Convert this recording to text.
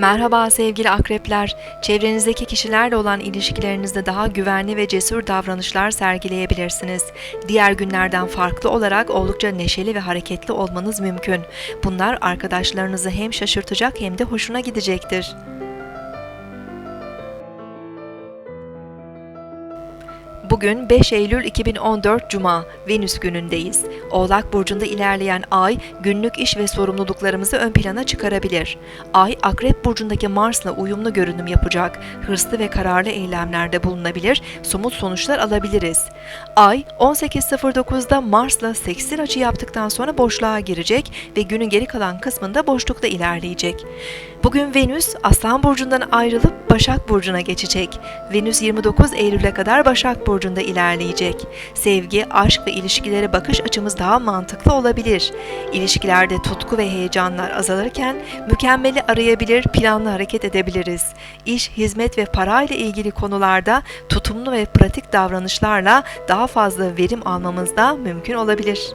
Merhaba sevgili akrepler. Çevrenizdeki kişilerle olan ilişkilerinizde daha güvenli ve cesur davranışlar sergileyebilirsiniz. Diğer günlerden farklı olarak oldukça neşeli ve hareketli olmanız mümkün. Bunlar arkadaşlarınızı hem şaşırtacak hem de hoşuna gidecektir. Bugün 5 Eylül 2014 Cuma, Venüs günündeyiz. Oğlak burcunda ilerleyen ay günlük iş ve sorumluluklarımızı ön plana çıkarabilir. Ay Akrep burcundaki Mars'la uyumlu görünüm yapacak. Hırslı ve kararlı eylemlerde bulunabilir, somut sonuçlar alabiliriz. Ay 18.09'da Mars'la seksil açı yaptıktan sonra boşluğa girecek ve günün geri kalan kısmında boşlukta ilerleyecek. Bugün Venüs Aslan burcundan ayrılıp Başak burcuna geçecek. Venüs 29 Eylül'e kadar Başak burcunda ilerleyecek. Sevgi, aşk ve ilişkilere bakış açımız daha mantıklı olabilir. İlişkilerde tutku ve heyecanlar azalırken mükemmeli arayabilir, planlı hareket edebiliriz. İş, hizmet ve para ile ilgili konularda tutumlu ve pratik davranışlarla daha fazla verim almamız da mümkün olabilir.